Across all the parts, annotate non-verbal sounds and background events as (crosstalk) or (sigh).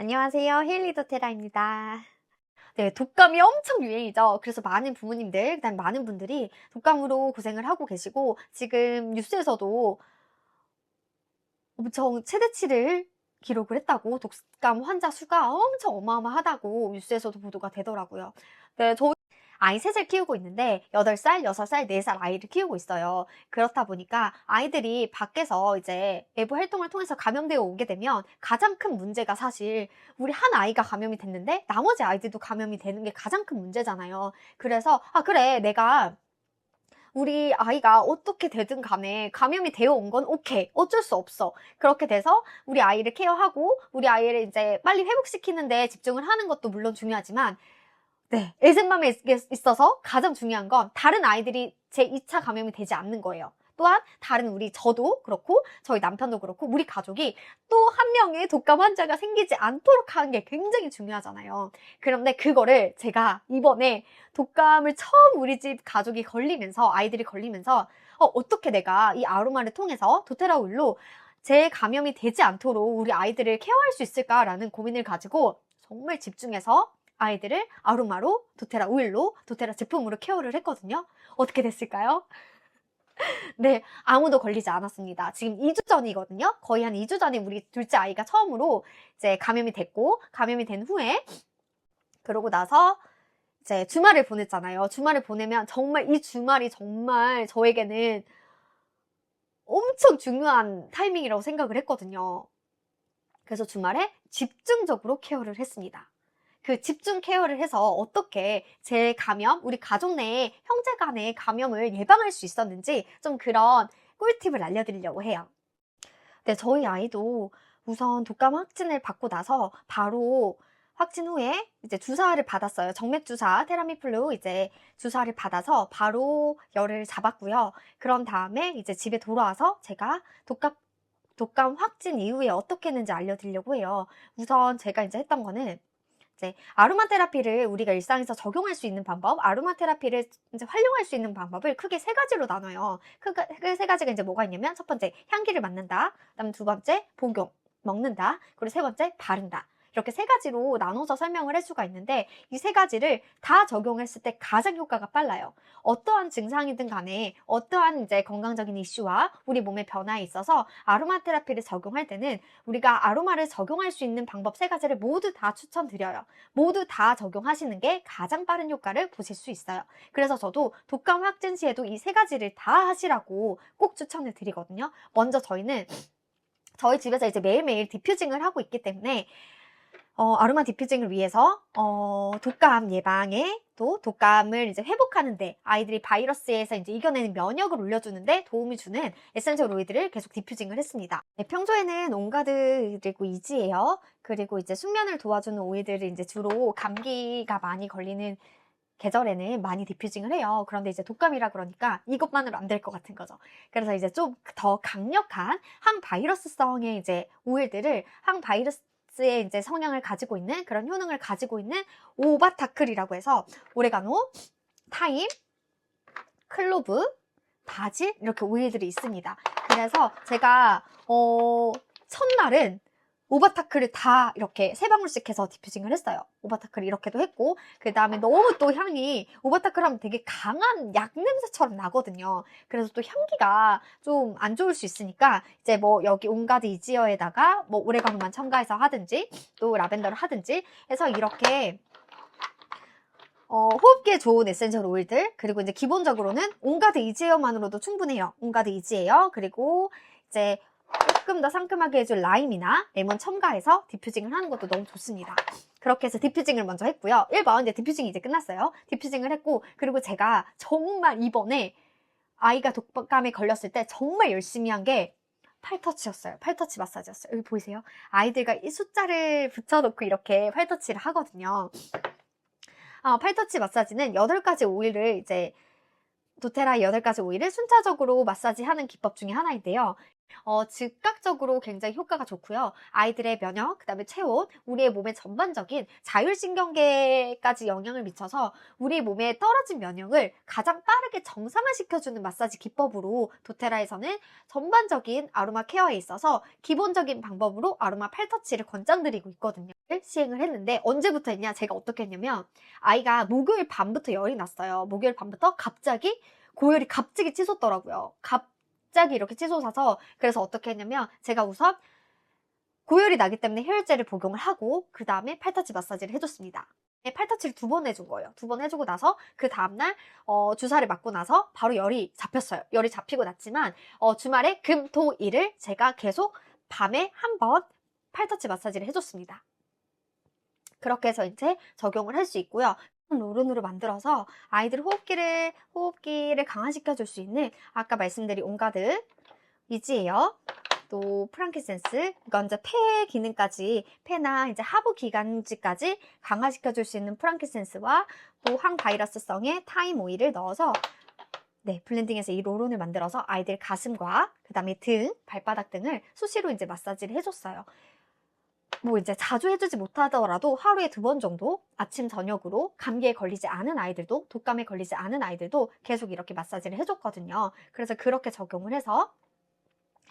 안녕하세요. 헤일리 도 테라입니다. 네, 독감이 엄청 유행이죠. 그래서 많은 부모님들, 그다음 많은 분들이 독감으로 고생을 하고 계시고 지금 뉴스에서도 엄청 최대치를 기록을 했다고 독감 환자 수가 엄청 어마어마하다고 뉴스에서도 보도가 되더라고요. 네, 저 아이 셋을 키우고 있는데 8살, 6살, 4살 아이를 키우고 있어요. 그렇다 보니까 아이들이 밖에서 이제 외부 활동을 통해서 감염되어 오게 되면 가장 큰 문제가 사실 우리 한 아이가 감염이 됐는데 나머지 아이들도 감염이 되는 게 가장 큰 문제잖아요. 그래서 아 그래 내가 우리 아이가 어떻게 되든 간에 감염이 되어 온 건 오케이. 어쩔 수 없어. 그렇게 돼서 우리 아이를 케어하고 우리 아이를 이제 빨리 회복시키는데 집중을 하는 것도 물론 중요하지만 네. 에센맘에 있어서 가장 중요한 건 다른 아이들이 제 2차 감염이 되지 않는 거예요. 또한 다른 우리 저도 그렇고 저희 남편도 그렇고 우리 가족이 또 한 명의 독감 환자가 생기지 않도록 하는 게 굉장히 중요하잖아요. 그런데 그거를 제가 이번에 독감을 처음 우리 집 가족이 걸리면서 아이들이 걸리면서 어, 어떻게 내가 이 아로마를 통해서 도테라 오일로 제 감염이 되지 않도록 우리 아이들을 케어할 수 있을까라는 고민을 가지고 정말 집중해서 아이들을 아로마로 도테라 오일로 도테라 제품으로 케어를 했거든요. 어떻게 됐을까요? (laughs) 네, 아무도 걸리지 않았습니다. 지금 2주 전이거든요. 거의 한 2주 전에 우리 둘째 아이가 처음으로 이제 감염이 됐고, 감염이 된 후에, 그러고 나서 이제 주말을 보냈잖아요. 주말을 보내면 정말 이 주말이 정말 저에게는 엄청 중요한 타이밍이라고 생각을 했거든요. 그래서 주말에 집중적으로 케어를 했습니다. 그 집중 케어를 해서 어떻게 제 감염, 우리 가족 내에 형제 간의 감염을 예방할 수 있었는지 좀 그런 꿀팁을 알려드리려고 해요. 네, 저희 아이도 우선 독감 확진을 받고 나서 바로 확진 후에 이제 주사를 받았어요. 정맥 주사, 테라미플루 이제 주사를 받아서 바로 열을 잡았고요. 그런 다음에 이제 집에 돌아와서 제가 독감 독감 확진 이후에 어떻게 했는지 알려드리려고 해요. 우선 제가 이제 했던 거는 이제 아로마 테라피를 우리가 일상에서 적용할 수 있는 방법, 아로마 테라피를 이제 활용할 수 있는 방법을 크게 세 가지로 나눠요. 크게 세 가지가 이제 뭐가 있냐면 첫 번째 향기를 맡는다, 그다음 두 번째 복용, 먹는다, 그리고 세 번째 바른다. 이렇게 세 가지로 나눠서 설명을 할 수가 있는데 이 세 가지를 다 적용했을 때 가장 효과가 빨라요. 어떠한 증상이든 간에 어떠한 이제 건강적인 이슈와 우리 몸의 변화에 있어서 아로마 테라피를 적용할 때는 우리가 아로마를 적용할 수 있는 방법 세 가지를 모두 다 추천드려요. 모두 다 적용하시는 게 가장 빠른 효과를 보실 수 있어요. 그래서 저도 독감 확진 시에도 이 세 가지를 다 하시라고 꼭 추천을 드리거든요. 먼저 저희는 저희 집에서 이제 매일매일 디퓨징을 하고 있기 때문에 어, 아로마 디퓨징을 위해서 어, 독감 예방에 또 독감을 이제 회복하는데 아이들이 바이러스에서 이제 이겨내는 면역을 올려주는데 도움이 주는 에센셜 오일들을 계속 디퓨징을 했습니다. 네, 평소에는 온가드 그리고 이지예요. 그리고 이제 숙면을 도와주는 오일들을 이제 주로 감기가 많이 걸리는 계절에는 많이 디퓨징을 해요. 그런데 이제 독감이라 그러니까 이것만으로 안 될 것 같은 거죠. 그래서 이제 좀 더 강력한 항바이러스성의 이제 오일들을 항바이러스 의 이제 성향을 가지고 있는 그런 효능을 가지고 있는 오바타클이라고 해서 오레가노, 타임, 클로브, 바질 이렇게 오일들이 있습니다. 그래서 제가 어 첫날은 오바타크를 다 이렇게 세 방울씩 해서 디퓨징을 했어요. 오바타크를 이렇게도 했고 그 다음에 너무 또 향이 오바타크를 하면 되게 강한 약 냄새처럼 나거든요. 그래서 또 향기가 좀 안 좋을 수 있으니까 이제 뭐 여기 온가드 이지어에다가 뭐 오레가노만 첨가해서 하든지 또 라벤더를 하든지 해서 이렇게 어, 호흡기에 좋은 에센셜 오일들 그리고 이제 기본적으로는 온가드 이지에어만으로도 충분해요. 온가드 이지에어 그리고 이제 조금 더 상큼하게 해줄 라임이나 레몬 첨가해서 디퓨징을 하는 것도 너무 좋습니다. 그렇게 해서 디퓨징을 먼저 했고요. 1번 이제 디퓨징이 이제 끝났어요. 디퓨징을 했고 그리고 제가 정말 이번에 아이가 독감에 걸렸을 때 정말 열심히 한 게 팔터치였어요. 팔터치 마사지였어요. 여기 보이세요? 아이들과 이 숫자를 붙여놓고 이렇게 팔터치를 하거든요. 아, 팔터치 마사지는 8가지 오일을 이제 도테라 8가지 오일을 순차적으로 마사지하는 기법 중에 하나인데요. 어, 즉각적으로 굉장히 효과가 좋고요. 아이들의 면역, 그다음에 체온, 우리의 몸의 전반적인 자율신경계까지 영향을 미쳐서 우리 몸에 떨어진 면역을 가장 빠르게 정상화시켜주는 마사지 기법으로 도테라에서는 전반적인 아로마 케어에 있어서 기본적인 방법으로 아로마 팔터치를 권장드리고 있거든요. 시행을 했는데 언제부터 했냐? 제가 어떻게 했냐면 아이가 목요일 밤부터 열이 났어요. 목요일 밤부터 갑자기 고열이 갑자기 치솟더라고요. 갑 자기 이렇게 치솟아서 그래서 어떻게 했냐면 제가 우선 고열이 나기 때문에 혈액제를 복용을 하고 그 다음에 팔터치 마사지를 해줬습니다. 네, 팔터치를 두 번 해준 거예요. 두 번 해주고 나서 그 다음날 어, 주사를 맞고 나서 바로 열이 잡혔어요. 열이 잡히고 났지만 어, 주말에 금, 토, 일을 제가 계속 밤에 한 번 팔터치 마사지를 해줬습니다. 그렇게 해서 이제 적용을 할 수 있고요. 로른으로 만들어서 아이들 호흡기를 호흡기를 강화시켜 줄 수 있는 아까 말씀드린 온가드 이지예요. 또 프랑키센스 이건 이제 폐 기능까지 폐나 이제 하부 기관지까지 강화시켜 줄 수 있는 프랑키센스와 또 항바이러스성의 타임 오일을 넣어서 네, 블렌딩해서 이 로론을 만들어서 아이들 가슴과 그다음에 등, 발바닥 등을 수시로 이제 마사지를 해줬어요. 뭐 이제 자주 해주지 못하더라도 하루에 두 번 정도 아침 저녁으로 감기에 걸리지 않은 아이들도 독감에 걸리지 않은 아이들도 계속 이렇게 마사지를 해줬거든요. 그래서 그렇게 적용을 해서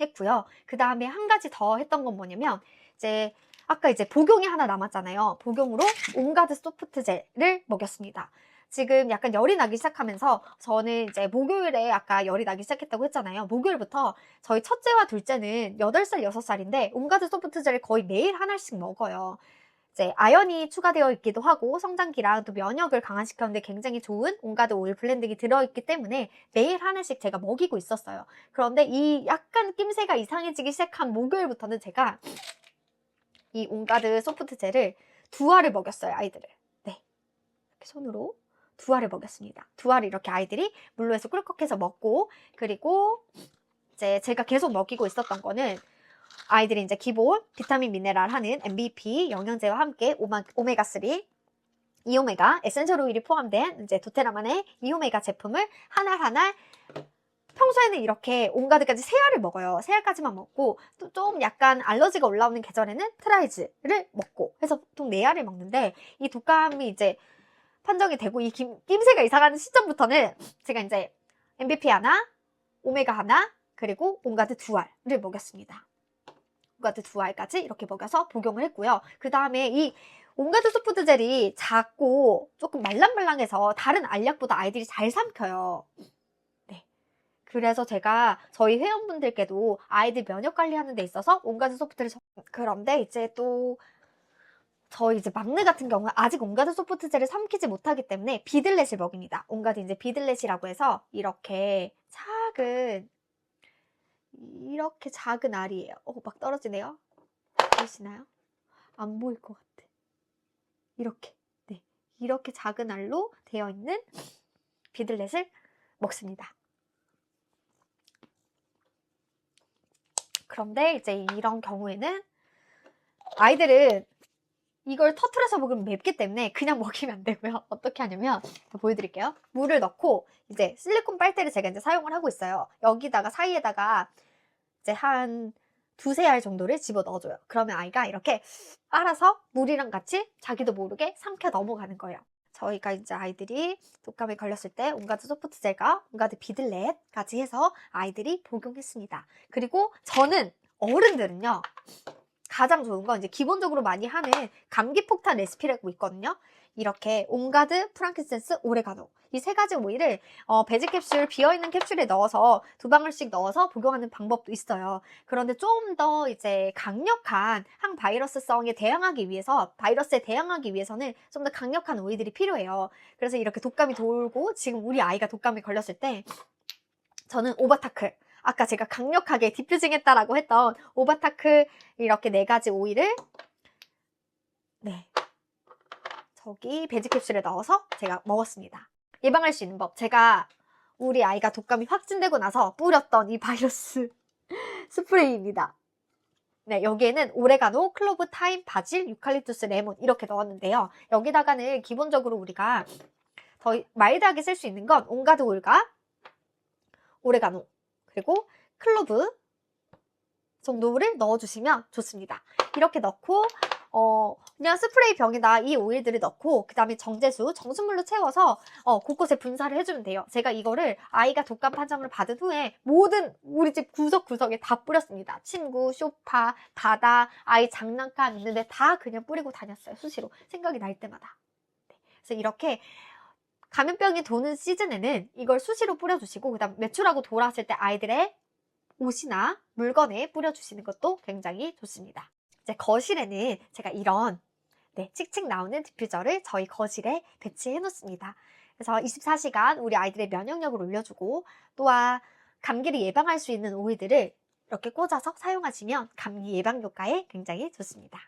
했고요. 그 다음에 한 가지 더 했던 건 뭐냐면 이제 아까 이제 복용이 하나 남았잖아요. 복용으로 온가드 소프트 젤을 먹였습니다. 지금 약간 열이 나기 시작하면서 저는 이제 목요일에 아까 열이 나기 시작했다고 했잖아요. 목요일부터 저희 첫째와 둘째는 8살, 6살인데 온가드 소프트젤을 거의 매일 하나씩 먹어요. 이제 아연이 추가되어 있기도 하고 성장기랑 또 면역을 강화시켰는데 굉장히 좋은 온가드 오일 블렌딩이 들어있기 때문에 매일 하나씩 제가 먹이고 있었어요. 그런데 이 약간 낌새가 이상해지기 시작한 목요일부터는 제가 이 온가드 소프트 젤을 두 알을 먹였어요, 아이들을. 네. 이렇게 손으로 두 알을 먹였습니다. 두 알을 이렇게 아이들이 물로에서 꿀꺽해서 먹고, 그리고 이제 제가 계속 먹이고 있었던 거는 아이들이 이제 기본 비타민 미네랄 하는 MVP 영양제와 함께 오마, 오메가 3 이오메가 에센셜 오일이 포함된 이제 도테라만의 이오메가 제품을 하나 하나 평소에는 이렇게 온가드까지 세 알을 먹어요. 세 알까지만 먹고 또 좀 약간 알러지가 올라오는 계절에는 트라이즈를 먹고 해서 보통 네 알을 먹는데 이 독감이 이제 판정이 되고 이 김, 낌새가 이상하는 시점부터는 제가 이제 MVP 하나, 오메가 하나, 그리고 온가드 두 알을 먹였습니다. 온가드 두 알까지 이렇게 먹여서 복용을 했고요. 그 다음에 이 온가드 소프트 젤이 작고 조금 말랑말랑해서 다른 알약보다 아이들이 잘 삼켜요. 네. 그래서 제가 저희 회원분들께도 아이들 면역 관리하는 데 있어서 온가드 소프트를 적- 그런데 이제 또 저희 이제 막내 같은 경우는 아직 온가드 소프트 젤을 삼키지 못하기 때문에 비들렛을 먹입니다. 온가드 이제 비들렛이라고 해서 이렇게 작은 이렇게 작은 알이에요. 어, 막 떨어지네요. 보이시나요? 안 보일 것 같아. 이렇게. 네. 이렇게 작은 알로 되어 있는 비들렛을 먹습니다. 그런데 이제 이런 경우에는 아이들은 이걸 터트려서 먹으면 맵기 때문에 그냥 (laughs) 먹이면 안 되고요. 어떻게 하냐면 보여드릴게요. 물을 넣고 이제 실리콘 빨대를 제가 이제 사용을 하고 있어요. 여기다가 사이에다가 이제 한 두세 알 정도를 집어 넣어줘요. 그러면 아이가 이렇게 알아서 물이랑 같이 자기도 모르게 삼켜 넘어가는 거예요. 저희가 이제 아이들이 독감에 걸렸을 때 온가드 소프트 젤과 온가드 비들렛까지 해서 아이들이 복용했습니다. 그리고 저는 어른들은요. 가장 좋은 건 이제 기본적으로 많이 하는 감기 폭탄 레시피라고 있거든요. 이렇게 온가드, 프랑키센스, 오레가노 이 세 가지 오일을 어, 베지 캡슐 비어있는 캡슐에 넣어서 두 방울씩 넣어서 복용하는 방법도 있어요. 그런데 좀 더 이제 강력한 항바이러스성에 대항하기 위해서 바이러스에 대항하기 위해서는 좀 더 강력한 오일들이 필요해요. 그래서 이렇게 독감이 돌고 지금 우리 아이가 독감에 걸렸을 때 저는 오바타클 아까 제가 강력하게 디퓨징 했다라고 했던 오바타크 이렇게 네 가지 오일을 네 저기 베지 캡슐에 넣어서 제가 먹었습니다. 예방할 수 있는 법 제가 우리 아이가 독감이 확진되고 나서 뿌렸던 이 바이러스 (laughs) 스프레이입니다. 네, 여기에는 오레가노, 클로브, 타임, 바질, 유칼립투스, 레몬 이렇게 넣었는데요. 여기다가는 기본적으로 우리가 더 마일드하게 쓸 수 있는 건 온가드 오일과 오레가노 그리고 클로브, 정도를 넣어주시면 좋습니다. 이렇게 넣고 어, 그냥 스프레이 병에다 이 오일들을 넣고 그 다음에 정제수, 정수물로 채워서 어, 곳곳에 분사를 해주면 돼요. 제가 이거를 아이가 독감 판정을 받은 후에 모든 우리 집 구석구석에 다 뿌렸습니다. 침구, 쇼파, 바다, 아이 장난감 있는데 다 그냥 뿌리고 다녔어요. 수시로 생각이 날 때마다. 네. 그래서 이렇게 감염병이 도는 시즌에는 이걸 수시로 뿌려주시고 그다음 외출하고 돌아왔을 때 아이들의 옷이나 물건에 뿌려주시는 것도 굉장히 좋습니다. 이제 거실에는 제가 이런 네, 칙칙 나오는 디퓨저를 저희 거실에 배치해 놓습니다. 그래서 24시간 우리 아이들의 면역력을 올려주고 또한 감기를 예방할 수 있는 오일들을 이렇게 꽂아서 사용하시면 감기 예방 효과에 굉장히 좋습니다.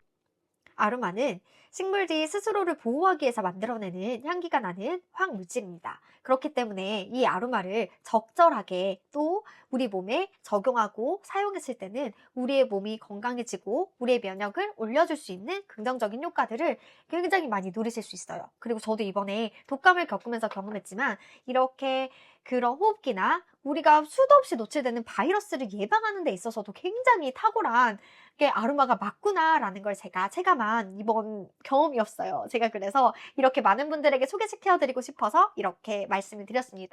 아로마는 식물들이 스스로를 보호하기 위해서 만들어내는 향기가 나는 화학물질입니다. 그렇기 때문에 이 아로마를 적절하게 또 우리 몸에 적용하고 사용했을 때는 우리의 몸이 건강해지고 우리의 면역을 올려줄 수 있는 긍정적인 효과들을 굉장히 많이 누리실 수 있어요. 그리고 저도 이번에 독감을 겪으면서 경험했지만 이렇게 그런 호흡기나 우리가 수도 없이 노출되는 바이러스를 예방하는 데 있어서도 굉장히 탁월한 게 아로마가 맞구나라는 걸 제가 체감한 이번 경험이었어요. 제가 그래서 이렇게 많은 분들에게 소개시켜드리고 싶어서 이렇게 말씀을 드렸습니다.